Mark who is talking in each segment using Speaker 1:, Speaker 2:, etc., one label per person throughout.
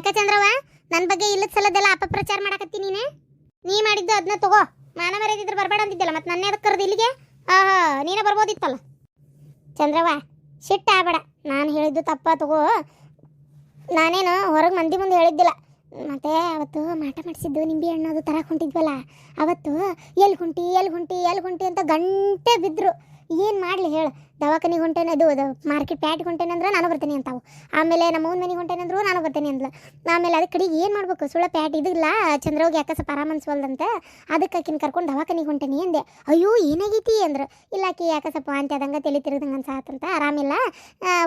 Speaker 1: ಯಾಕ ಚಂದ್ರವ ನನ್ನ ಬಗ್ಗೆ ಇಲ್ಲದ ಸಲದೆಲ್ಲ ಅಪಪ್ರಚಾರ ಮಾಡಕತ್ತಿ ನೀನೆ? ನೀ ಮಾಡಿದ್ದು ಅದನ್ನ ತಗೋ. ಮಾನ ಮರ್ಯಾದಿದ್ರೆ ಬರಬೇಡ ಅಂತಿದ್ದಲ್ಲ ಮತ್ತೆ ನನ್ನೇ ಅದಕ್ಕೆ ಕರೆದು ಇಲ್ಲಿಗೆ? ಆಹಾ, ನೀನೇ ಬರ್ಬೋದಿತ್ತಲ್ಲ? ಚಂದ್ರವ ಸಿಟ್ಟ ಆಗಬೇಡ. ನಾನು ಹೇಳಿದ್ದು ತಪ್ಪ ತಗೋ. ನಾನೇನು ಹೊರಗೆ ಮಂದಿ ಮುಂದೆ ಹೇಳಿದ್ದಿಲ್ಲ. ಮತ್ತೆ ಅವತ್ತು ಮಾಟ ಮಾಡಿಸಿದ್ದು ನಿಂಬೆ ಹಣ್ಣು ಅದು ತರಕ್ಕೆ ಹೊಂಟಿದ್ವಲ್ಲ, ಅವತ್ತು ಎಲ್ಲಿ ಹೊಂಟಿ ಎಲ್ಲಿ ಹೊಂಟಿ ಎಲ್ಲಿ ಹೊಂಟಿ ಅಂತ ಗಂಟೆ ಬಿದ್ದರು ಏನು ಮಾಡಲಿ ಹೇಳು. ದವಾಖಾನಿಗೆ ಹೊಂಟೇನೆ ಅದು ಅದು ಮಾರ್ಕೆಟ್ ಪ್ಯಾಟಿಗೆ ಹೊಂಟೇನೆ ಅಂದ್ರೆ ನಾನು ಬರ್ತೀನಿ ಅಂತಾವು. ಆಮೇಲೆ ನಮ್ಮ ಅವ್ನ ಮನೆಗೆ ಹೊಂಟೇನೆ ನಾನು ಬರ್ತೀನಿ ಅಂದ್ಲು. ಆಮೇಲೆ ಅದಕ್ಕೆ ಕಡೆಗೆ ಏನು ಮಾಡ್ಬೇಕು? ಸುಳ್ಳ ಪ್ಯಾಟ್ ಇದಿಲ್ಲ ಚಂದ್ರವ್ಗೆ ಯಾಕಸ ಪರಾಮನ್ಸ್ವಲ್ದಂತೆ ಅದಕ್ಕೆ ಆಕಿನ ಕರ್ಕೊಂಡು ದವಾಖಾನಿಗೆ ಹೊಂಟೇನಿ ಅಂದೆ. ಅಯ್ಯೋ, ಏನಾಗೈತಿ ಅಂದ್ರೆ. ಇಲ್ಲ ಆಕಿ ಯಾಕೆ ಸ್ವಲ್ಪ ವಾಂತಿ ಆದಂಗೆ ತಲೆ ತಿರುಗ್ದಂಗೆ ಅನ್ಸಾತಂತ, ಆರಾಮಿಲ್ಲ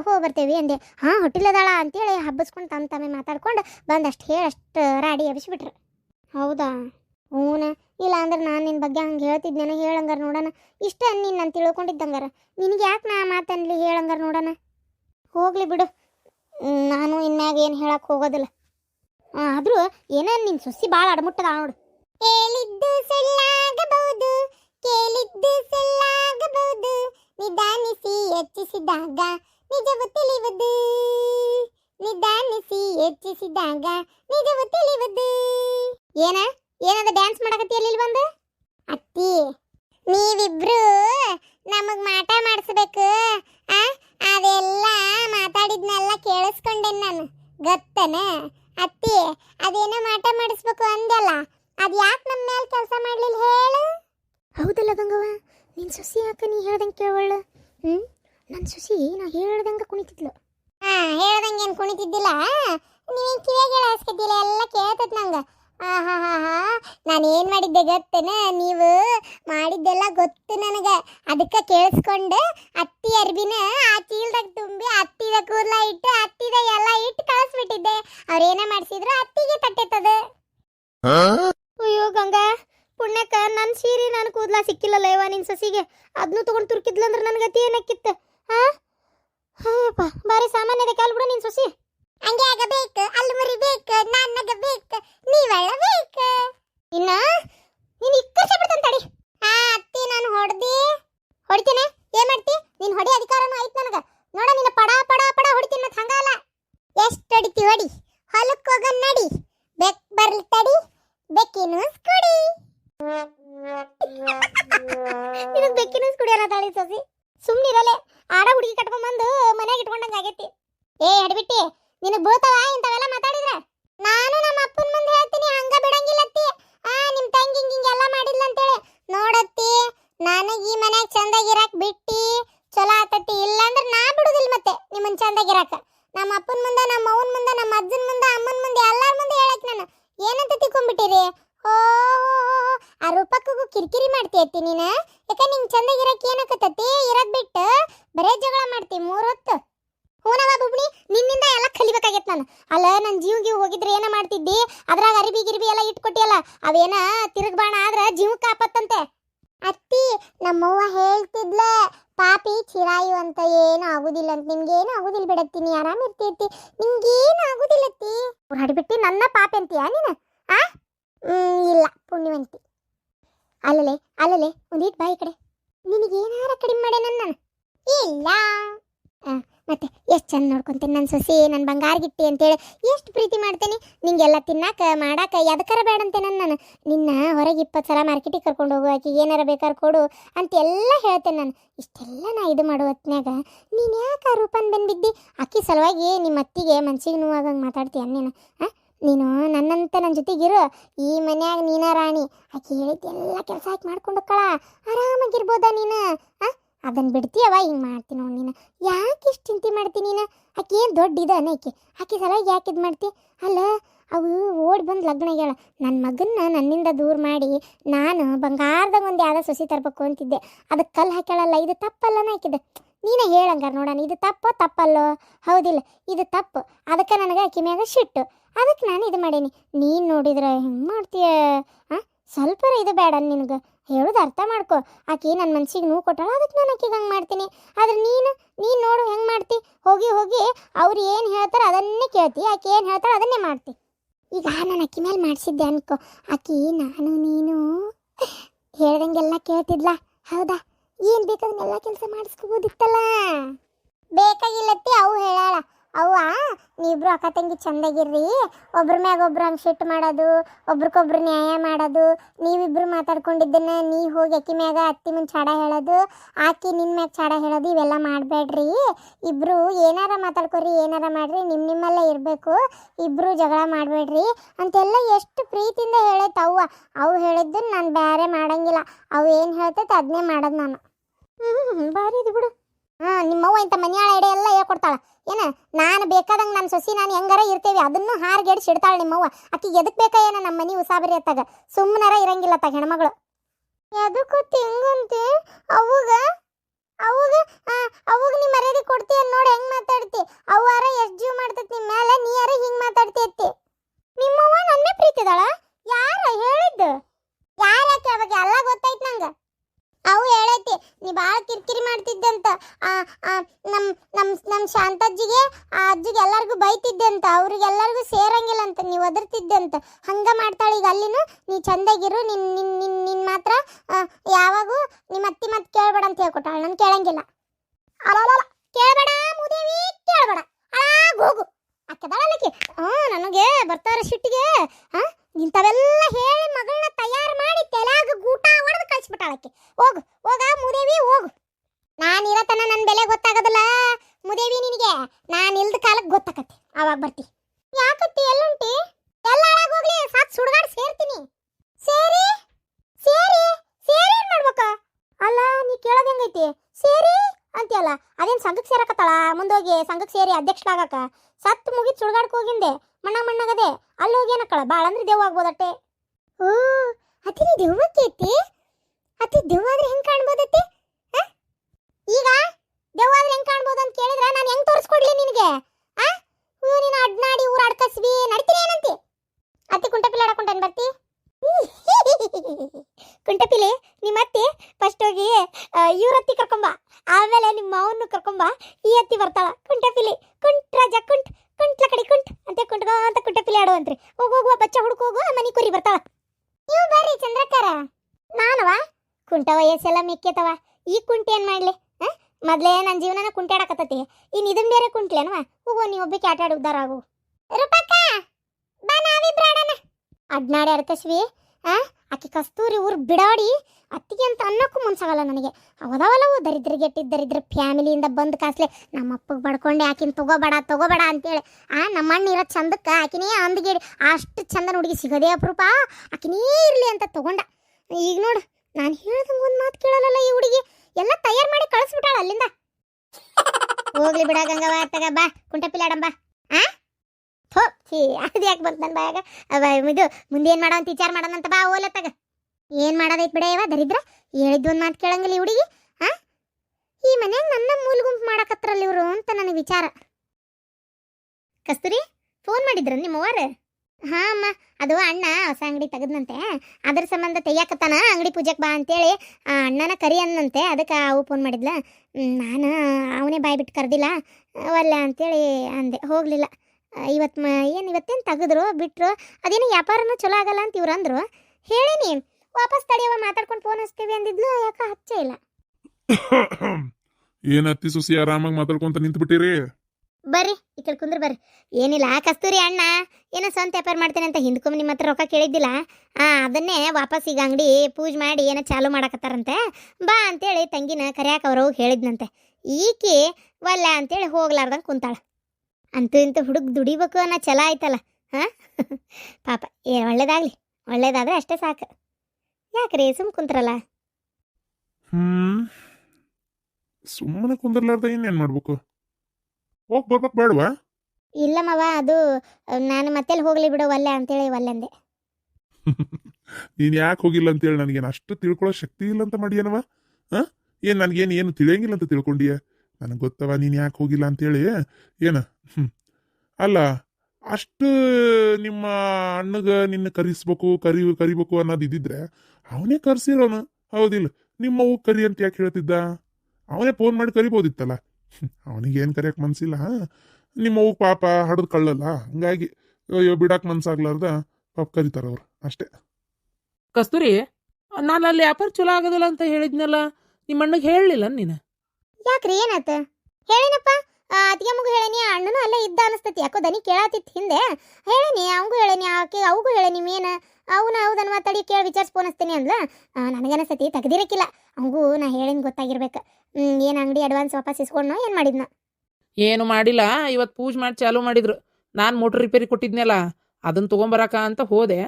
Speaker 1: ಹೋಗಿ ಬರ್ತೇವೆ ಅಂದೆ. ಹಾಂ, ಹೊಟ್ಟಿಲದಾಳ ಅಂತೇಳಿ ಹಬ್ಬಿಸ್ಕೊಂಡು ತಮ್ಮ ತಮ್ಮೆ ಮಾತಾಡ್ಕೊಂಡು ಬಂದಷ್ಟು ಹೇಳಷ್ಟು ರಾಡಿ ಎಬ್ಸಿಬಿಟ್ರು ಹೌದಾ? ಹ್ಞೂನ ಇಲ್ಲ ಅಂದ್ರೆ ನಾನು ನಿನ್ನ ಬಗ್ಗೆ ಹಂಗೆ ಹೇಳ್ತಿದ್ದೇನೆ ಹೇಳಂಗಾರ ನೋಡೋಣ. ಇಷ್ಟ ನೀನು ನಾನು ತಿಳ್ಕೊಂಡಿದ್ದಂಗಾರ. ನಿನಗೆ ಯಾಕೆ ನಾ ಮಾತನ್ಲಿ ಹೇಳಂಗಾರ ನೋಡೋಣ. ಹೋಗ್ಲಿ ಬಿಡು. ನಾನು ಇನ್ಮ್ಯಾಗ ಏನು ಹೇಳಕ್ಕೆ ಹೋಗೋದಿಲ್ಲ. ಆದರೂ ಏನೇ ನಿನ್ನ ಸೊಸಿ ಭಾಳ ಅಡಮುಟ್ಟದ ನೋಡು. ಹೇಳಿದ್ದು ಸುಳ್ಳಾಗಬಹುದು ಕೇಳಿದ್ದು ಸುಳ್ಳಾಗಬಹುದು. ನಿಧಾನಿಸಿ ಹೆಚ್ಚಿಸಿದಾಗ ನಿಜವು ತಿಳಿಯುವುದು ನಿಧಾನಿಸಿ ಹೆಚ್ಚಿಸಿದಾಗ ನಿಜವು ತಿಳಿಯುವುದು ಏನ? ಏನದ ಡ್ಯಾನ್ಸ್ ಮಾಡಕತ್ತಿ ಇಲ್ಲಿ ಬಂದು? ಅತ್ತಿ ನೀವಿಬ್ರು ನಮಗ್ ಮಾಟ ಮಾಡಿಸ್ಬೇಕು ಆ? ಅದೆಲ್ಲ ಮಾತಾಡಿದ್ನೆಲ್ಲ ಕೇಳಿಸ್ಕೊಂಡೇನ್ ನಾನು ಗೊತ್ತನ? ಅತ್ತಿ ಅದೇನೋ ಮಾಟ ಮಾಡಿಸ್ಬೇಕು ಅಂದಲ್ಲ ಅದ್ ಯಾಕೆ ನಮ್ಮ ಮೇಲೆ ಕೆಲಸ ಮಾಡ್ಲಿಲ್ಲ ಹೇಳು? ಹೌದಲ್ಲ ಗಂಗವ್ವ ನಿನ್ ಸೊಸಿ ಯಾಕೆ ನೀ ಹೇಳ್ದಂಗೆ ಕೇಳೋಳು ಹ್ಮ್? ನನ್ನ ಸೊಸಿ ನಾ ಹೇಳ್ದಂಗೆ ಕುಣಿತಿದ್ಲು. ಹಾ ಹೇಳ್ದಂಗೆ ಏನು ಕುಣಿತಿದ್ದಿಲ್ಲ? ನೀನು ಕಿವಿಯಾಗ ಹೇಳಸ್ಕತ್ತಿಲ್ಲ ಎಲ್ಲ ಕೇಳ್ತೈತೆ ನಂಗೆ. ಆಹಾಹಾಹಾ. ನಾನು ಏನು ಮಾಡಿದ್ದೆ ಗೊತ್ತೇನ? ನೀವು ಮಾಡಿದ್ದೆಲ್ಲ ಗೊತ್ತು ನನಗೆ. ಅದಕ್ಕೆ ಕೇಳಿಸ್ಕೊಂಡು. ಅತ್ತಿ ಅರ್ಬಿನ ಆ ಚೀಲದಾಗ ತುಂಬಿ ಅತ್ತಿದ ಕೂದಲ ಇಟ್ಟು ಅತ್ತಿದ ಎಲ್ಲ ಇಟ್ಟು ಕಳಿಸ್ಬಿಟ್ಟಿದ್ದೆ. ಏನೇ ಮಾಡಿಸಿದ್ರು? ಅತ್ತಿಗೆ ತಟ್ಟೆತದ ಅಯ್ಯೋ ಗಂಗಾ ಪುಣ್ಯಕ್ಕ ನನ್ನ ಸೀರೆ ನಾನು ಕೂದಲ ಸಿಕ್ಕಿಲ್ಲಲ್ಲ ಇವ ನಿನ್ನ ಸಸಿಗೆ ಅದನ್ನು ತಗೊಂಡು ತುರ್ಕಿದ್ಲಂದ್ರೆ ನನಗೆ ಅತಿ ಏನಕ್ಕಿತ್ತು ಹಾ ಅಯ್ಯಪ್ಪ ಬಾರಿ ಸಾಮಾನ್ಯದ ಕಾಲ್ ಬಿಡು ನಿನ್ನ ಸೊಸಿ ಹಂಗೆ ಆಗಬೇಕು ಅಲ್ಲಿ ಮುರಿಬೇಕು ನನ್ನಗಬೇಕು ನೀವೆಲ್ಲ ಬೇಕು ಇನ್ನ ನೀನು ಇಕ್ಕರ್ಸ ಬಿಡ್ತಾನೆ ತಡಿ ಹಾ ಅತ್ತಿ ನಾನು ಹೊಡ್ದಿ ಹೊಡಿತೇನೆ ಏನ್ ಮಾಡ್ತಿ ನೀನ್ ಹೊಡಿ ಅಧಿಕಾರನೂ ಐತ್ ನನಗ ನೋಡ ನಿನ್ನ ಪಡ ಪಡ ಪಡ ಹೊಡಿತೀನಿ ಮತ್ತೆ ಹಂಗಲ್ಲ ಎಷ್ಟು ಹೊಡಿತಿ ಹೊಡಿ ಹೊಲಕ್ಕೆ ಹೋಗ ನಡಿ ಬೆಕ್ ಬರ್ಲಿ ತಡಿ ಬೆಕ್ಕಿನ ಕುಡಿ ನಿನಗೆ ಬೆಕ್ಕಿನ ಕುಡಿ ಅನ್ನತಾಳಿ ಸೊಸಿ ಸುಮ್ಮನಿರಲೆ ಆಡ ಹುಡುಗಿ ಕಟ್ಕೊಂಡ್ಬಂದು ಮನೆಗೆ ಇಟ್ಕೊಂಡಂಗೆ ಆಗೈತಿ ಏ ಹಡ್ಬಿಟ್ಟಿ ನಿನಗೆ ಬೀಳ್ತಾವ ಇಂಥವೆಲ್ಲ ಮಾತಾಡಿದ್ರೆ ನಾನು ನಮ್ಮ ಅಪ್ಪನ ಮುಂದೆ ಹೇಳ್ತೀನಿ ಹಂಗ ಬಿಡಂಗಿಲ್ಲತ್ತಿ ಆ ನಿಮ್ಮ ತಂಗಿ ಹಿಂಗೆಲ್ಲ ಮಾಡಿಲ್ಲ ಅಂತೇಳಿ ನೋಡತ್ತಿ ನನಗೆ ಈ ಮನ್ಯಾಗ ಚಂದಾಗಿರಾಕ್ ಬಿಟ್ಟಿ ಚಲೋ ಆತತಿ ಇಲ್ಲಾಂದ್ರೆ ನಾ ಬಿಡುದಿಲ್ಲ ಮತ್ತೆ ನಿಮ್ಮನ್ ನಮ್ಮ ಅಪ್ಪನ ಮುಂದೆ, ನಮ್ಮ ಅವ್ವನ ಮುಂದೆ, ನಮ್ಮ ಅಜ್ಜನ ಮುಂದೆ, ಅಮ್ಮನ ಮುಂದೆ, ಎಲ್ಲರ ಮುಂದೆ ಹೇಳಕ್ ನಾನು. ಏನಂತ ತಿಕ್ಕೊಂಡ್ಬಿಟ್ಟಿರಿ ಓ ಆ ರೂಪಕ್ಕೂ ಕಿರಿಕಿರಿ ಮಾಡ್ತೀಯತ್ತಿ ನೀನು. ಯಾಕೆ ನಿಂಗೆ ಚಂದಾಗಿರಕ್ಕೆ ಏನಕ್ಕತ್ತತಿ ಇರೋದ್ ಬಿಟ್ಟು ಬರೇ ಜಗಳ ಮಾಡ್ತಿ ಮೂರೊತ್ತು. ಹೂನವ ಬುಬ್ಣಿ ನಿನ್ನಿಂದ ಎಲ್ಲ ಕಲಿಬೇಕಾಗೈತೆ ನಾನು. ಅಲ್ಲ ನನ್ನ ಜೀವಗೆ ಹೋಗಿದ್ರೆ ಏನ ಮಾಡ್ತಿದ್ದಿ? ಅದ್ರಾಗ ಅರಿಬಿ ಗಿರಿಬಿ ಎಲ್ಲ ಇಟ್ಕೊಟ್ಟಿಯಲ್ಲ, ಅವೇನ ತಿರುಗ್ಬಾಣ ಆದ್ರೆ ಜೀವ ಆಪತ್ತಂತೆ ಅತ್ತಿ, ನಮ್ಮವ್ವ ಹೇಳ್ತಿದ್ಲೆ, ಪಾಪಿ, ಚಿರಾಯು ಅಂತ ಏನು ಆಗುದಿಲ್ಲ ಅಂತ. ನಿಮ್ಗೇನು ಆಗುದಿಲ್ಲ ಬಿಡತ್ತಿ ನೀ ಆರಾಮ್ ಇರ್ತೀತಿ ನಿಮ್ಗೇನು ಆಗುದಿಲ್ಲತ್ತಿ ಅವ್ರು ಹಡಿಬಿಟ್ಟು ನನ್ನ ಪಾಪಿ ಅಂತೀಯ ನೀನು? ಆ? ಇಲ್ಲ, ಪುಣ್ಯವಂತಿ. ಅಲ್ಲಲೆ ಅಲ್ಲಲೆ, ಒಂದೀಟ್ ಬಾಯಿ ಕಡೆ. ನಿನಗೇನಾರ ಕಡಿಮೆ ಮಾಡೇ ನನ್ನ ಇಲ್ಲ. ಮತ್ತೆ ಎಷ್ಟು ಚಂದ ನೋಡ್ಕೊಂತೀನಿ ನನ್ನ ಸೊಸಿ ನನ್ನ ಬಂಗಾರ ಗಿಟ್ಟಿ ಅಂತೇಳಿ. ಎಷ್ಟು ಪ್ರೀತಿ ಮಾಡ್ತೇನೆ. ನಿಂಗೆಲ್ಲ ತಿನ್ನಾಕ, ಮಾಡಾಕ ಎದಕ್ಕರ ಬೇಡಂತೆ ನನ್ನ ನಾನು ನಿನ್ನ ಹೊರಗೆ ಇಪ್ಪತ್ತು ಸಲ ಮಾರ್ಕೆಟಿಗೆ ಕರ್ಕೊಂಡು ಹೋಗು, ಆಕಿಗೆ ಏನಾರ ಬೇಕಾದ್ರೆ ಕೊಡು ಅಂತ ಎಲ್ಲ ಹೇಳ್ತೇನೆ ನಾನು. ಇಷ್ಟೆಲ್ಲ ನಾ ಇದು ಮಾಡೋ ಹೊತ್ನ್ಯಾಗ ನೀನು ಯಾಕೆ ಆ ರೂಪನ್ ಬಂದ್ಬಿದ್ದಿ ಅಕ್ಕಿ ಸಲುವಾಗಿ ನಿಮ್ಮ ಅತ್ತಿಗೆ ಮನ್ಸಿಗೆ ನೋವಾಗಂಗೆ ಮಾತಾಡ್ತೀಯ ನೀನು? ಹಾಂ ನೀನು ನನ್ನಂತ ನನ್ನ ಜೊತೆಗಿರು, ಈ ಮನ್ಯಾಗ ನೀನ ರಾಣಿ. ಆಕಿ ಹೇಳಿದ್ದೆಲ್ಲ ಕೆಲಸ ಹಾಕಿ ಮಾಡ್ಕೊಂಡು ಕಳ ಆರಾಮಾಗಿರ್ಬೋದಾ ನೀನು? ಆ? ಅದನ್ನ ಬಿಡ್ತೀಯವ ಹಿಂಗೆ ಮಾಡ್ತೀನಿ ನೋಡಿ ನೀನು. ಯಾಕೆ ಇಷ್ಟು ಚಿಂತೆ ಮಾಡ್ತೀನಿ ನೀನು? ಆಕೆ ಏನು ದೊಡ್ಡ ಇದೆ ಆಕೆ ಆಕೆ ಸಲುವಾಗಿ ಯಾಕೆ ಇದು ಮಾಡ್ತಿ? ಅಲ್ಲ, ಅವು ಓಡಿ ಬಂದು ಲಗ್ನ ಹೇಳ ನನ್ನ ಮಗನ್ನ ನನ್ನಿಂದ ದೂರ ಮಾಡಿ ನಾನು ಬಂಗಾರದಾಗ ಒಂದು ಯಾವ್ದೋ ಸೊಸಿ ತರಬೇಕು ಅಂತಿದ್ದೆ. ಅದಕ್ಕೆ ಕಲ್ಲು ಹಾಕ್ಯಾಳಲ್ಲ, ಇದು ತಪ್ಪಲ್ಲನ ಆಕಿದೆ? ನೀನೇ ಹೇಳಂಗಾರ ನೋಡೋಣ, ಇದು ತಪ್ಪೋ ತಪ್ಪಲ್ಲೋ? ಹೌದಿಲ್ಲ, ಇದು ತಪ್ಪು. ಅದಕ್ಕೆ ನನಗೆ ಆಕೆ ಮ್ಯಾಗ ಶಿಟ್ಟು ಅದಕ್ಕೆ ನಾನು ಇದು ಮಾಡೀನಿ. ನೀನು ನೋಡಿದ್ರೆ ಹೆಂಗೆ ಮಾಡ್ತೀಯ? ಹಾಂ ಸ್ವಲ್ಪ ಇದು ಬೇಡ ನಿನಗೆ. ಹೇಳೋದು ಅರ್ಥ ಮಾಡ್ಕೊ. ಆಕೆ ನನ್ನ ಮನ್ಸಿಗೆ ನೋವು ಕೊಟ್ಟಾಳ ಅದಕ್ಕೆ ನಾನು ಆಕಿಗೆ ಹಂಗೆ ಮಾಡ್ತೀನಿ. ಆದ್ರೆ ನೀನು ನೀನು ನೋಡು ಹೆಂಗೆ ಮಾಡ್ತಿ. ಹೋಗಿ ಹೋಗಿ ಅವ್ರು ಏನು ಹೇಳ್ತಾರೆ ಅದನ್ನೇ ಕೇಳ್ತಿ. ಆಕೆ ಏನು ಹೇಳ್ತಾರೆ ಅದನ್ನೇ ಮಾಡ್ತಿ. ಈಗ ನಾನು ಅಕ್ಕಿ ಮೇಲೆ ಮಾಡಿಸಿದ್ದೆ ಅನ್ಕೋ. ಆಕಿ ನಾನು, ನೀನು ಹೇಳ್ದಂಗೆಲ್ಲ ಕೇಳ್ತಿದ್ಲ. ಹೌದಾ? ಏನು ಬೇಕಾದನ್ನೆಲ್ಲ ಕೆಲಸ ಮಾಡಿಸ್ಕೋಬೋದಿತ್ತಲ್ಲ? ಬೇಕಾಗಿಲ್ಲತ್ತಿ ಅವು ಹೇಳಾಳ. ಅವ್ವ, ನೀವಿಬ್ರು ಅಕ್ಕ ತಂಗಿ ಚಂದಾಗಿರ್ರಿ. ಒಬ್ರ ಮ್ಯಾಗ ಒಬ್ರು ಹಂಗೆ ಸಿಟ್ಟು ಮಾಡೋದು, ಒಬ್ರಿಗೊಬ್ರು ನ್ಯಾಯ ಮಾಡೋದು, ನೀವಿಬ್ರು ಮಾತಾಡ್ಕೊಂಡಿದ್ದನ್ನ ನೀ ಹೋಗಿ ಅಕ್ಕಿ ಮ್ಯಾಗ ಅತ್ತಿ ಮುಂದೆ ಚಾಡ ಹೇಳೋದು, ಆಕಿ ನಿನ್ನ ಮ್ಯಾಗ ಚಾಡ ಹೇಳೋದು, ಇವೆಲ್ಲ ಮಾಡಬೇಡ್ರಿ. ಇಬ್ರು ಏನಾರ ಮಾತಾಡ್ಕೊರಿ, ಏನಾರ ಮಾಡ್ರಿ ನಿಮ್ಮ ನಿಮ್ಮಲ್ಲೇ ಇರಬೇಕು. ಇಬ್ರು ಜಗಳ ಮಾಡಬೇಡ್ರಿ. ಅಂತೆಲ್ಲ ಎಷ್ಟು ಪ್ರೀತಿಯಿಂದ ಹೇಳೈತೆ ಅವ್ವ. ಅವು ಹೇಳಿದ್ದನ್ನ ನಾನು ಬೇರೆ ಮಾಡಂಗಿಲ್ಲ. ಅವು ಏನು ಹೇಳ್ತೈತೆ ಅದನ್ನೇ ಮಾಡೋದು ನಾನು. ಹ್ಞೂ ಭಾರಿ ಇದು ಬಿಡು. ಹಾಂ, ನಿಮ್ಮವ್ವ ಇಂಥ ಮನೆಯಾಳ ಎಡೆ ಎಲ್ಲ ಹೇಳ್ಕೊಡ್ತಾಳೆ. ಏನ, ನಾನು ಬೇಕಾದಂಗೆ ನನ್ನ ಸೊಸಿ ನಾನು ಹೆಂಗಾರ ಇರ್ತೇವೆ, ಅದನ್ನು ಹಾರ್ಗೆಡ್ಸಿ ಇಡ್ತಾಳೆ ನಿಮ್ಮವ್ವ. ಅಕ್ಕಿ ಎದಕ್ಕೆ ಬೇಕಾ ಏನ ನಮ್ಮ ಮನೆ ಉಸಾಬರಿ ಅತ್ತಾಗ? ಸುಮ್ಮನರ ಇರಂಗಿಲ್ಲ ತಾಗ ಹೆಣ್ಮಗಳು. ಎದಕ್ಕೂ ತಿಂಗಂತೆ ಅವಾಗ ಅವಾಗ ಅವಾಗ ನೀ ಮರ್ಯಾದೆ ಕೊಡ್ತೀಯ ನೋಡಿ ಹೆಂಗ್ ಮಾತಾಡ್ತಿ. ಅವ್ವಾರ ಎಷ್ಟು ಜೀವ ಮಾಡ್ತೈತಿ ನಿಮ್ಮ ಮೇಲೆ ನೀ ಯಾರ ಹಿಂಗ್ ಮಾತಾಡ್ತಿ ಅತ್ತಿ. ನಿಮ್ಮವ್ವ ನನ್ನೇ ಪ್ರೀತಿದಾಳ? ಯಾರ ಹೇಳಿದ್ದು? ಯಾರ ಯಾಕೆ ಅವಾಗ ಎಲ್ಲ ಗೊತ್ತಾಯ್ತು ನಂಗೆ. ಅವು ಹೇಳೈತಿ, ನೀ ಭಾಳ ಕಿರಿಕಿರಿ ಮಾಡ್ತಿದ್ದೆ ಅಂತ ನಮ್ಮ ನಮ್ಮ ನಮ್ ಶಾಂತಜ್ಜಿಗೆ, ಆ ಅಜ್ಜಿಗೆ ಎಲ್ಲರಿಗೂ ಬೈತಿದ್ದೆ ಅಂತ ಅವ್ರಿಗೆಲ್ಲರಿಗೂ ಸೇರಂಗಿಲ್ಲ ಅಂತ ನೀವು ಒದರ್ತಿದ್ದೆ ಅಂತ ಹಂಗೆ ಮಾಡ್ತಾಳೆ ಈಗ ಅಲ್ಲಿನು, ನೀ ಚಂದಾಗಿರು ನಿನ್ನ ನಿನ್ನ ನಿನ್ನ ನಿನ್ನ ಮಾತ್ರ ಯಾವಾಗೂ ನಿಮ್ಮ ಅತ್ತಿ ಮತ್ತೆ ಕೇಳ್ಬೇಡ ಅಂತ ಹೇಳ್ಕೊಟ್ಟಾಳ ನಾನು ಕೇಳಂಗಿಲ್ಲ. ಅಲ್ಲ ಕೇಳಬೇಡ, ಮುದೇವಿ, ಕೇಳಬೇಡ ಅಳಾಗ್ ಹೋಗು. ಅಕ್ಕದಾಳಕ್ಕೆ ಹ್ಞೂ ನನಗೆ ಬರ್ತಾರೆ ಸಿಟ್ಟಿಗೆ ಹಾ ಇಂಥವೆಲ್ಲ ಹೇಳಿ ಮಗಳನ್ನ ತಯಾರು ಮಾಡಿ ತೆಲಾಗ ಗೂಟ ಹೊಡೆದು ಕಳಿಸ್ಬಿಟ್ಟಾಳಕ್ಕೆ ಹೋಗು, ಹೋಗ, ಮುದೇವಿ, ಹೋಗು. ನಾನು ಇರತನ ನನ್ನ ಬೆಲೆ ಗೊತ್ತಾಗೋದಿಲ್ಲ. ಮುದೇವಿ ನಿನಗೆ, ನಾನು ಇಲ್ದ ಕಾಲಕ್ಕೆ ಗೊತ್ತಾಕತ್ತೆ. ಅವಾಗ ಬರ್ತಿ. ಯಾಕತ್ತಿ, ಎಲ್ಲುಂಟಿ? ಎಲ್ಲ ಹಾಳಾಗೋಗ್ಲಿ ಸಾತ್ ಸುಡ್ಗಾಡ್ ಸೇರ್ತೀನಿ. ಸೇರಿ ಸೇರಿ ಸೇರಿ ಏನು ಮಾಡ್ಬೇಕ? ಅಲ್ಲ, ನೀ ಕೇಳೋದ್ ಹೆಂಗೈತಿ? ಸೇರಿ ಅಂತೀಯಲ್ಲ, ಅದೇನು ಸಂಘಕ್ಕೆ ಸೇರಕತ್ತಾಳ? ಮುಂದೋಗಿ ಸಂಘಕ್ಕೆ ಸೇರಿ ಅಧ್ಯಕ್ಷರಾಗಕ. ಸತ್ತು ಮುಗಿದು ಸುಡ್ಗಾಡ್ಕ ಹೋಗಿಂದೆ. ಮಣ್ಣ ಮಣ್ಣಗದೆ, ಅಲ್ಲಿ ಹೋಗಿ ಏನಕ್ಕಳ? ಬಾಳ ಅಂದ್ರೆ ದೆವ್ವ ಆಗ್ಬೋದಟ್ಟೆ. ಓ ಅತಿ ನೀ ದೆವ್ವಕ್ಕೆ ಐತಿ ಅತಿ ದೆವ್ವ ಆದ್ರೆ ಹೆಂಗ್ ಕಾಣ್ಬೋದತ್ತಿ ಆ? ಈಗ ದೆವ್ವ ಆದ್ರೆ ಹೆಂಗ್ ಕಾಣ್ಬೋದು ಅಂತ ಕೇಳಿದ್ರೆ ನಾನು ಹೆಂಗ್ ತೋರಿಸ್ಕೊಡ್ಲಿ ನಿನಗೆ ಆ ಇವ್ ನೀನು ಅಡ್ನಾಡಿ ಊರ್ ಅಡ್ಕಸ್ವಿ ನಡ್ತೀನಿ ಏನಂತಿ ಅತ್ತಿ ಕುಂಟಪಿಲೆ ಆಡಕೊಂಡೇನ್ ಬರ್ತಿ ಕುಂಟಪಿಲೆ ನಿಮ್ಮ ಅತ್ತಿ ಫಸ್ಟ್ ಹೋಗಿ ಇವ್ರ ಅತ್ತಿ ಕರ್ಕೊಂಬ ಆಮೇಲೆ ನಿಮ್ಮ ಮಾವನ್ನು ಕರ್ಕೊಂಬ ಈ ಅತ್ತಿ ಬರ್ತಾಳ ಕುಂಟಪಿಲಿ ಕುಂಟ್ ರಾಜ ಕುಂಟ್ ಕುಂಟ್ಲ ಕಡೆ ಕುಂಟ್ ಅಂತ ಕುಂಟ್ಗ ಆಡೋ ಅಂತ್ರಿ ಹೋಗ್ ಹೋಗುವ ಬಚ್ಚ ಹುಡುಕ ಹೋಗು ಮನಿ ಕುರಿ ಬರ್ತಾಳ. ನೀವು ಬರ್ರಿ ಚಂದ್ರಕಾರ. ನಾನವ? ಕುಂಟ ವಯಸ್ಸೆಲ್ಲ ಮಿಕ್ಕೇತವ ಈ ಕುಂಟಿ ಏನ್ ಮಾಡ್ಲಿ? ಮೊದ್ಲೇ ನನ್ನ ಜೀವನನ ಕುಂಟಾಡಕತ್ತತಿ ಇನ್ ಇದನ್ ಬೇರೆ ಕುಂಟ್ಲೇನವ? ಹೋಗೋ, ನೀ ಒಬ್ಬಕ್ಕೆ ಆಟ ಆಡುದಾರ ಆಗು. ರೂಪಕ್ಕ, ಬಾ ನಾವಿಬ್ರು ಆಡೋಣ. ಅಡ್ನಾಡಿ ಅರ್ಕಶ್ವಿ ಆ ಆಕಿ ಕಸ್ತೂರಿ ಊರು ಬಿಡಾಡಿ ಅತ್ತಿಗೆ ಅಂತ ಅನ್ನೋಕ್ಕೂ ಮನ್ಸಾಗಲ್ಲ ನನಗೆ. ಅವದವಲ್ಲವು ದರಿದ್ರಗೆಟ್ಟಿದ್ದ ದರಿದ್ರ ಫ್ಯಾಮಿಲಿಯಿಂದ ಬಂದು ಕಾಸ್ಲೆ ನಮ್ಮ ಅಪ್ಪಗೆ ಬಡ್ಕೊಂಡೆ, ಆಕಿನ ತಗೋಬೇಡ ತಗೋಬೇಡ ಅಂತೇಳಿ. ಆ ನಮ್ಮ ಅಣ್ಣ ಇರೋ ಚಂದಕ್ಕೆ ಆಕಿನೇ ಅಂದ್ಗೇಡಿ ಅಷ್ಟು ಚಂದ ಹುಡುಗಿ ಸಿಗೋದೇ ಅಪರೂಪ, ಆಕಿನೇ ಇರಲಿ ಅಂತ ತಗೊಂಡ. ಈಗ ನೋಡು, ನಾನು ಹೇಳ್ದಂಗೆ ಒಂದು ಮಾತು ಕೇಳಲ್ಲ ಈ ಹುಡುಗಿ? ಎಲ್ಲ ತಯಾರು ಮಾಡಿ ಕಳಿಸ್ಬಿಟ್ಟಾಳ ಅಲ್ಲಿಂದ. ಹೋಗ್ಲಿ ಬಿಡ ಗಂಗವ್ವ, ತಗ ಬಾ ಕುಂಟೆ ಆಡಂಬ ಆ? ಥೋ, ಛೀ, ಅದು ಯಾಕೆ ಬಂತು ನನ್ನ ಬಾಯಾಗ? ಅವ ಇದು, ಮುಂದೆ ಏನು ಮಾಡೋ ಅಂತ ವಿಚಾರ ಮಾಡೋಣ ಬಾ, ಓಲ ತಗ. ಏನು ಮಾಡೋದೈತೆ ಬಿಡ ಇವ ದರಿದ್ರ? ಹೇಳಿದ್ದು ಒಂದು ಮಾತು ಕೇಳಂಗಿಲ್ಲ ಹುಡುಗಿ ಹಾಂ ಈ ಮನ್ಯಾಗ ನನ್ನ ಮೂಲ ಗುಂಪು ಮಾಡಕತ್ರಲ್ಲ ಇವರು ಅಂತ ನನಗೆ ವಿಚಾರ. ಕಸ್ತೂರಿ, ಫೋನ್ ಮಾಡಿದ್ರ ನಿಮ್ಮವ್ವಾರ ಹಾ ಅಮ್ಮ, ಅದು ಅಣ್ಣ ಹೊಸ ಅಂಗಡಿ ತೆಗದ್ನಂತೆ. ಅದ್ರ ಸಂಬಂಧ ತೆಗಿಯಾಕತ್ತಾನ, ಅಂಗಡಿ ಪೂಜೆಗೆ ಬಾ ಅಂತೇಳಿ, ಆ ಅಣ್ಣನ ಕರಿ ಅನ್ನಂತೆ, ಅದಕ್ಕೆ ಅವು ಫೋನ್ ಮಾಡಿದ್ಲ. ನಾನು ಅವನೇ ಬಾಯ್ಬಿಟ್ಟು ಕರೆದಿಲ್ಲ, ಒಲ್ಲ ಅಂತೇಳಿ ಅಂದೆ, ಹೋಗಲಿಲ್ಲ. ಇವತ್ತು ಮ ಏನು ಇವತ್ತೇನು ತೆಗೆದ್ರು ಬಿಟ್ಟರು ಅದೇನು ವ್ಯಾಪಾರನೂ ಚಲೋ ಆಗಲ್ಲ ಅಂತ ಇವ್ರು ಅಂದರು. ಹೇಳಿನಿ ವಾಪಸ್ ತಡೆಯುವ ಮಾತಾಡ್ಕೊಂಡು ಫೋನ್ ಹಚ್ತೀವಿ ಅಂದಿದ್ಲು ಯಾಕೆ ಹಚ್ಚೇ ಇಲ್ಲ.
Speaker 2: ಏನ್ ಅತ್ತಿ ಸೊಸಿ ಆರಾಮಾಗಿ ಮಾತಾಡ್ಕೊಂತ ನಿಂತು ಬಿಟ್ಟಿರಿ
Speaker 1: ಬರ್ರಿ ಈ ಕಡೆ ಕುಂದ್ರ ಬರ್ರಿ. ಏನಿಲ್ಲ ಕಸ್ತೂರಿ ಅಣ್ಣ ಏನೋ ಸ್ವಂತ ವ್ಯಾಪಾರ ಮಾಡ್ತೇನೆ ಅಂತ ಹಿಂದ್ಕೊಮ್ಮೆ ನಿಮ್ಮ ಹತ್ರ ರೊಕ್ಕ ಕೇಳಿದ್ದಿಲ್ಲ. ಆ ಅದನ್ನೇ ವಾಪಸ್ ಈಗ ಅಂಗಡಿ ಪೂಜೆ ಮಾಡಿ ಏನೋ ಚಾಲು ಮಾಡಕತ್ತಾರಂತೆ. ಬಾ ಅಂತೇಳಿ ತಂಗಿನ ಕರ್ಯಾಕ ಹೇಳಿದ್ನಂತೆ. ಈಕಿ ವಲ್ಲ ಅಂತೇಳಿ ಹೋಗ್ಲಾರ್ದಂಗೆ ಕುಂತಾಳ. ಅಂತೂ ಇಂತೂ ಹುಡುಗ ದುಡಿಬೇಕು ಅನ್ನೋ ಛಲ ಆಯ್ತಲ್ಲ ಹಾಂ? ಪಾಪ ಏ ಒಳ್ಳೇದಾಗ್ಲಿ ಒಳ್ಳೇದಾದ್ರೆ ಅಷ್ಟೇ ಸಾಕು. ಯಾಕ್ರಿ ಸುಮ್ ಕುಂತ್ರಲ್ಲ?
Speaker 2: ಹ್ಮ್. ಸುಮ್ಮನೆ ಕುಂದರ್ಲಾರ್ದ ಇನ್ನೇನ್ ಮಾಡ್ಬೇಕು? ಹೋಗ್ ಬರ್ಬೇಕು ಬೇಡವಾ?
Speaker 1: ಇಲ್ಲ ಮವ ಅದು ನಾನು ಮತ್ತೆ ಹೋಗ್ಲಿ ಬಿಡು ಒಲ್ಲೆ ಅಂತೇಳಿ ಒಲ್ಲೆಂದೆ
Speaker 2: ನೀನ್ ಯಾಕೆ ಹೋಗಿಲ್ಲ ಅಂತೇಳಿ ನನಗೇನು ಅಷ್ಟು ತಿಳ್ಕೊಳ್ಳೋ ಶಕ್ತಿ ಇಲ್ಲ ಅಂತ ಮಾಡಿಯನವ ಹಾ? ಏನು ನನಗೇನು ಏನು ತಿಳಿಯಂಗಿಲ್ಲ ಅಂತ ತಿಳ್ಕೊಂಡಿಯ? ನನಗೆ ಗೊತ್ತವ ನೀನು ಯಾಕೆ ಹೋಗಿಲ್ಲ ಅಂತೇಳಿ. ಏನು? ಅಲ್ಲ, ಅಷ್ಟು ನಿಮ್ಮ ಅಣ್ಣಗೆ ನಿನ್ನ ಕರಿಸ್ಬೇಕು, ಕರಿ, ಕರಿಬೇಕು ಅನ್ನೋದು ಇದ್ದಿದ್ರೆ ಅವನೇ ಕರ್ಸಿರೋನು. ಹೌದಿಲ್ಲ. ನಿಮ್ಮ ಅವ್ವ ಕರಿ ಅಂತ ಯಾಕೆ ಹೇಳ್ತಿದ್ದ? ಅವನೇ ಫೋನ್ ಮಾಡಿ ಕರಿಬೋದಿತ್ತಲ್ಲ. ಅವನಿಗೆ ಏನು ಕರಿಯಕ್ಕೆ ಮನ್ಸಿಲ್ಲ. ನಿಮ್ಮ ಅವ್ವ ಪಾಪ ಹಡ್ದು ಕಳ್ಳಲ್ಲ. ಹಂಗಾಗಿ ಅಯ್ಯೋ ಬಿಡಕ್ಕೆ ಮನ್ಸಾಗ್ಲಾರ್ದ ಪಾಪ ಕರಿತಾರ ಅವ್ರು. ಅಷ್ಟೇ.
Speaker 3: ಕಸ್ತೂರಿ, ನಾನು ಅಲ್ಲಿ ವ್ಯಾಪಾರ ಚಲೋ ಆಗೋದಿಲ್ಲ ಅಂತ ಹೇಳಿದ್ನಲ್ಲ. ನಿಮ್ಮ ಅಣ್ಣಗೆ ಹೇಳಲಿಲ್ಲ ನೀನು?
Speaker 1: ಯಾಕ್ರಿ ಏನಾತ? ಹೇಳಿನಪ್ಪ. ಅತ್ತಿಗೆ ಮಗು ಹೇಳೇನಿ ಅಣ್ಣನು ಅಲ್ಲೇ ಇದ್ದ ಅನಿಸ್ತತಿ. ಯಾಕೋ ದನಿ ಕೇಳಾತಿತ್ತು ಹಿಂದೆ. ಹೇಳೇನಿ ಅವಂಗೂ ಹೇಳೇನಿ, ಆಕೆ, ಅವಗೂ ಹೇಳೇನಿ ಮೇನ ಅವನ ಹೌದನ್ ಮಾತಾಡಿ ಕೇಳಿ ವಿಚಾರಿಸಿ ಫೋನ್ ಹಚ್ತೀನಿ ಅಂದ್ಲ? ನನಗನ್ನಿಸ್ತತಿ ತೆಗ್ದಿರಕ್ಕಿಲ್ಲ ಅವಂಗೂ ನಾ ಹೇಳಿನ ಗೊತ್ತಾಗಿರ್ಬೇಕು. ಏನು ಅಂಗಡಿ ಅಡ್ವಾನ್ಸ್ ವಾಪಸ್ ಇಸ್ಕೊಂಡು ಏನು ಮಾಡಿದ್ನ?
Speaker 3: ಏನು ಮಾಡಿಲ್ಲ. ಇವತ್ತು ಪೂಜೆ ಮಾಡಿ ಚಾಲೂ ಮಾಡಿದ್ರು. ನಾನು ಮೋಟ್ರ್ ರಿಪೇರಿ ಕೊಟ್ಟಿದ್ನಲ್ಲ ಅದನ್ನು ತೊಗೊಂಬರಕ ಅಂತ ಹೋದೆ.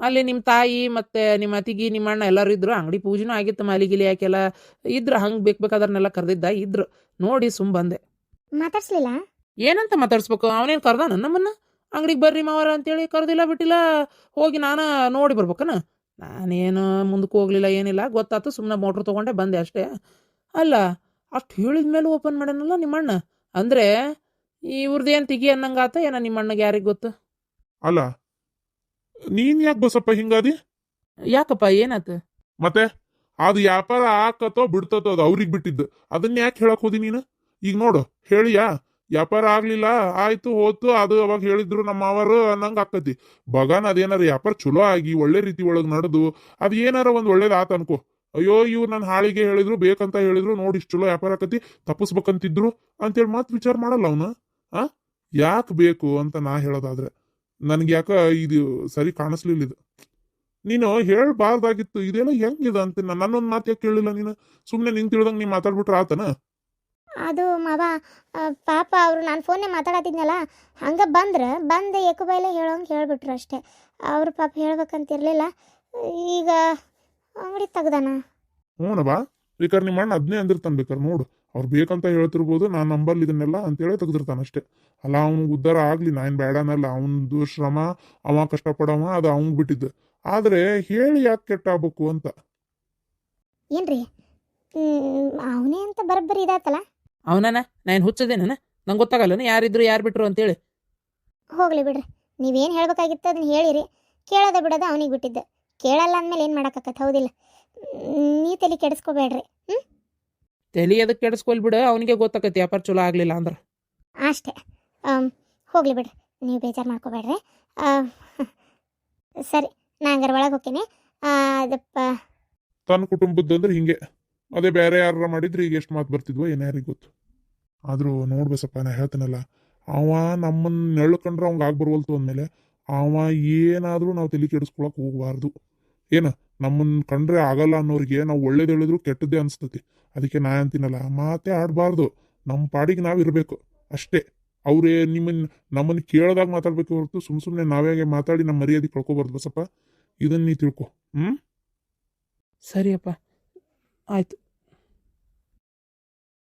Speaker 3: ಅಲ್ಲಿ ನಿಮ್ಮ ತಾಯಿ ಮತ್ತು ನಿಮ್ಮ ಅತಿಗಿ ನಿಮ್ಮ ಅಣ್ಣ ಎಲ್ಲರೂ ಇದ್ರು. ಅಂಗಡಿ ಪೂಜೆನೂ ಆಗಿತ್ತು ಮಾಲಿಗಿಲಿ ಯಾಕೆಲ್ಲ ಇದ್ರು. ಹಂಗೆ ಬೇಕು ಬೇಕಾದ್ರನ್ನೆಲ್ಲ ಕರೆದಿದ್ದ ಇದ್ರು. ನೋಡಿ ಸುಮ್ ಬಂದೆ.
Speaker 1: ಮಾತಾಡ್ಸ್ಲಿಲ್ಲ?
Speaker 3: ಏನಂತ ಮಾತಾಡ್ಸ್ಬೇಕು? ಅವನೇನು ಕರ್ದಾನ ನಮ್ಮನ್ನ ಅಂಗಡಿಗೆ ಬರ್ರಿ ಮಾವರ ಅಂತೇಳಿ ಕರೆದಿಲ್ಲ ಬಿಟ್ಟಿಲ್ಲ. ಹೋಗಿ ನಾನು ನೋಡಿ ಬರ್ಬೇಕನ? ನಾನೇನು ಮುಂದಕ್ಕೆ ಹೋಗ್ಲಿಲ್ಲ ಏನಿಲ್ಲ. ಗೊತ್ತಾಯ್ತು ಸುಮ್ಮನೆ ಮೋಟ್ರ್ ತೊಗೊಂಡೆ ಬಂದೆ ಅಷ್ಟೇ. ಅಲ್ಲ ಅಷ್ಟು ಹೇಳಿದ ಮೇಲೆ ಓಪನ್ ಮಾಡ್ಯಾನಲ್ಲ ನಿಮ್ಮಣ್ಣ ಅಂದರೆ ಇವ್ರದ್ದು ಏನು ತಿಗಿ ಅನ್ನಂಗಾತ? ಏನ ನಿಮ್ಮಣ್ಣಗೆ ಯಾರಿಗೆ ಗೊತ್ತು?
Speaker 2: ಅಲ್ಲ ನೀನ್ ಯಾಕೆ ಬಸಪ್ಪ ಹಿಂಗಾದಿ?
Speaker 3: ಯಾಕಪ್ಪ ಏನತ್?
Speaker 2: ಮತ್ತೆ? ಅದು ವ್ಯಾಪಾರ ಆಕತೋ ಬಿಡ್ತತೋ ಅದು ಅವ್ರಿಗೆ ಬಿಟ್ಟಿದ್ದು. ಅದನ್ನ ಯಾಕೆ ಹೇಳಕ್ ಹೋದಿ ನೀನು? ಈಗ ನೋಡು ಹೇಳಿಯಾ? ವ್ಯಾಪಾರ ಆಗ್ಲಿಲ್ಲ ಆಯ್ತು ಹೋತು ಅದು ಅವಾಗ ಹೇಳಿದ್ರು ನಮ್ಮ ಅವರು ಅನ್ನಂಗ ಆಕತಿ. ಬಗಾನ್ ಅದೇನಾರ ವ್ಯಾಪಾರ ಚಲೋ ಆಗಿ ಒಳ್ಳೆ ರೀತಿ ಒಳಗ್ ನಡೆದು ಅದ್ ಏನಾರ ಒಂದ್ ಒಳ್ಳೇದ್ ಆತ ಅನ್ಕೋ. ಅಯ್ಯೋ ಇವ್ ನನ್ನ ಹಾಳಿಗೆ ಹೇಳಿದ್ರು ಬೇಕಂತ ಹೇಳಿದ್ರು ನೋಡಿ ಇಷ್ಟು ಚಲೋ ವ್ಯಾಪಾರ ಆಕತಿ ತಪ್ಪಿಸ್ಬೇಕಂತಿದ್ರು ಅಂತೇಳಿ ಮಾತ್ ವಿಚಾರ ಮಾಡಲ್ಲ ಅವನು? ಆ? ಯಾಕೆ ಬೇಕು ಅಂತ ನಾ ಹೇಳೋದಾದ್ರೆ. ನನ್ಗೆ ಯಾಕ ಇದು ಸರಿ ಕಾಣಿಸ್ಲಿಲ್ಲ ಇದು. ನೀನು ಹೇಳ್ಬಾರ್ದಾಗಿತ್ತು ಇದೆಲ್ಲ ಹೆಂಗಿದೆ ಅಂತ ನನ್ನೊಂದು ಮಾತು ಯಾಕೆ ಕೇಳಿಲ್ಲ ನೀನು? ಸುಮ್ಮನೆ ನಿನ್ ತಿಳಿದಂಗೆ ನೀ ಮಾತಾಡ್ಬಿಟ್ರೆ ಆತನ?
Speaker 1: ಅದು ಮಾವ ಪಾಪ ಅವರು ನಾನು ಫೋನ್ನೇ ಮಾತಾಡತ್ತಿದ್ನಲ್ಲ ಹಂಗೆ ಬಂದ್ರೆ ಬಂದು ಏಕಬೈಲೆ ಹೇಳೋಂಗೆ ಹೇಳ್ಬಿಟ್ರು ಅಷ್ಟೇ. ಅವ್ರ ಪಾಪ ಹೇಳ್ಬೇಕಂತಿರ್ಲಿಲ್ಲ ಈಗ ಅಂಗಡಿ ತೆಗ್ದಾನ?
Speaker 2: ಹ್ಞೂ ಬಾ ಬೇಕಾದ್ರೆ ನಿಮ್ಮ ಅಣ್ಣ ಅದನ್ನೇ ಅಂದಿರ್ತಾನೆ ಬೇಕಾದ್ರೆ ನೋಡು. ಅವ್ರು ಬೇಕಂತ ಹೇಳ್ತಿರ್ಬೋದು ನಾನು ನಂಬಲ್ಲಿ ಇದನ್ನೆಲ್ಲ ಅಂತೇಳಿ ತೆಗೆದಿರ್ತಾನೆ ಅಷ್ಟೇ. ಅಲ್ಲ ಅವ್ನಿಗೆ ಉದ್ಧಾರ ಆಗಲಿ ನಾನು ಬೇಡನಲ್ಲ ಅವನದು ಶ್ರಮ ಅವ ಕಷ್ಟಪಡವ ಅದು ಅವ್ನಿಗೆ ಬಿಟ್ಟಿದ್ದು. ಆದರೆ ಹೇಳಿ ಯಾಕೆ ಕೆಟ್ಟಾಗಬೇಕು ಅಂತ?
Speaker 1: ಏನ್ರಿ? ಅವನೇ ಅಂತ ಬರೋಬ್ಬರಿ ಇದಾತಲ್ಲ?
Speaker 3: ಅವನನ? ನಾನು ಹುಚ್ಚದೇನ ನಂಗೆ ಗೊತ್ತಾಗಲ್ಲನ? ಯಾರಿದ್ರು ಯಾರು ಬಿಟ್ರು ಅಂತೇಳಿ.
Speaker 1: ಹೋಗ್ಲಿ ಬಿಡ್ರಿ. ನೀವೇನು ಹೇಳ್ಬೇಕಾಗಿತ್ತು ಅದನ್ನ ಹೇಳಿರಿ. ಕೇಳೋದ ಬಿಡೋದು ಅವನಿಗೆ ಬಿಟ್ಟಿದ್ದೆ. ಕೇಳಲ್ಲ ಅಂದಮೇಲೆ ಏನು ಮಾಡೋಕ್ಕಾಗತ್ತೆ ಹೌದಿಲ್ಲ. ನೀ ತಲೆ ಕೆಡಿಸ್ಕೋಬೇಡ್ರಿ.
Speaker 3: ತಲೆ ಅದಕ್ಕೆ ಕೆಡಿಸ್ಕೊಲ್ ಬಿಡು ಅವನಿಗೆ ಗೊತ್ತಾಕತಿ ವ್ಯಾಪಾರ ಚಲೋ ಆಗಲಿಲ್ಲ ಅಂದ್ರೆ.
Speaker 1: ಅಷ್ಟೇ. ಹೋಗ್ಲಿ ಬಿಡ್ರಿ ನೀವು ಬೇಜಾರು ಮಾಡ್ಕೋಬೇಡ್ರಿ. ಸರಿ ನಾ ಹಂಗಾರೆ ಒಳಗೆ ಹೋಗ್ತೀನಿ. ಅದಪ್ಪ.
Speaker 2: ತನ್ನ ಕುಟುಂಬದ್ದು ಅಂದ್ರೆ ಹಿಂಗೆ. ಅದೇ ಬೇರೆ ಯಾರ ಮಾಡಿದ್ರೆ ಈಗ ಎಷ್ಟು ಮಾತು ಬರ್ತಿದ್ವೋ ಏನಾರಿಗೆ ಯಾರಿಗೆ ಗೊತ್ತು. ಆದ್ರೂ ನೋಡ್ಬೇಕಪ್ಪ ನಾ ಹೇಳ್ತೀನಲ್ಲ. ಅವ ನಮ್ಮನ್ನ ನೆಳ್ಕೊಂಡ್ರೆ ಅವಂಗ ಆಗ್ಬರ್ವಲ್ತು ಅಂದಮೇಲೆ ಅವ ಏನಾದ್ರೂ ನಾವು ತಲೆ ಕೆಡಿಸ್ಕೊಳಕ್ ಹೋಗ್ಬಾರ್ದು. ಏನ ನಮ್ಮನ್ನ ಕಂಡ್ರೆ ಆಗಲ್ಲ ಅನ್ನೋರಿಗೆ ನಾವು ಒಳ್ಳೇದು ಹೇಳಿದ್ರು ಕೆಟ್ಟದ್ದೇ ಅನ್ಸ್ತತಿ. ಅದಕ್ಕೆ ನಾ ಅಂತೀನಲ್ಲ, ಮಾತೇ ಆಡಬಾರ್ದು. ನಮ್ಮ ಪಾಡಿಗೆ ನಾವಿರಬೇಕು ಅಷ್ಟೇ. ಅವರೇ ನಿಮ್ಮನ್ನು ನಮ್ಮನ್ನು ಕೇಳಿದಾಗ ಮಾತಾಡಬೇಕು ಹೊರತು ಸುಮ್ ಸುಮ್ಮನೆ ನಾವೇ ಮಾತಾಡಿ ನಮ್ಮ ಮರ್ಯಾದೆ ಕಳ್ಕೊಬಾರ್ದು ಬಸಪ್ಪ. ಇದನ್ನ ನೀ ತಿಳ್ಕೊ. ಹ್ಞೂ
Speaker 3: ಸರಿಯಪ್ಪ. ಆಯ್ತು.